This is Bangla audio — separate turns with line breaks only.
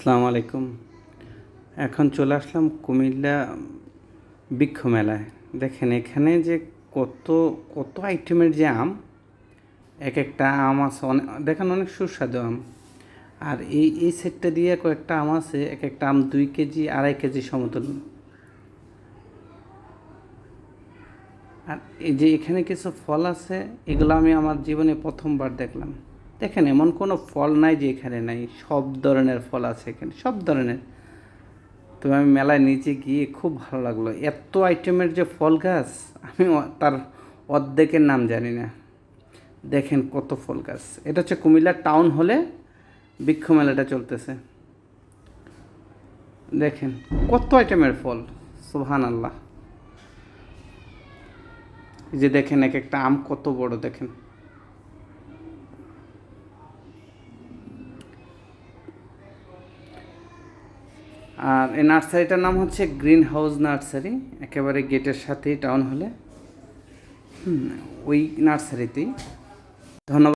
আসসালামু আলাইকুম। এখন চলে আসলাম কুমিল্লা বৃক্ষ মেলায়। দেখেন এখানে যে কত কত আইটেমের যে আম, এক একটা আম আছে অনেক দেখেন অনেক সুস্বাদু আম। আর এই এই সেটটা দিয়ে কয়েকটা আম আছে, এক একটা আম দুই কেজি, আড়াই কেজি সমতুল্য। আর এই যে এখানে কিছু ফল আছে, এগুলো আমি আমার জীবনে প্রথমবার দেখলাম। দেখেন, এমন কোনো ফল নাই যে এখানে নাই। সব ধরনের ফল আছে এখানে, সব ধরনের। তো আমি মেলায় নিচে গিয়ে খুব ভালো লাগল। এত আইটেমের যে ফল গাছ, আমি তার অর্ধেকের নাম জানি না। দেখেন কত ফল গাছ। এটা হচ্ছে কুমিল্লা টাউন হলে বৃক্ষ মেলাটা চলতেছে। দেখেন কত আইটেমের ফল সুবহান আল্লাহ যে দেখেন এক একটা আম কত বড়, দেখেন। আর এই নার্সারিটার নাম হচ্ছে গ্রিন হাউস নার্সারি একেবারে গেটের সাথেই টাউন হলে। হুম, ওই নার্সারিতেই। ধন্যবাদ।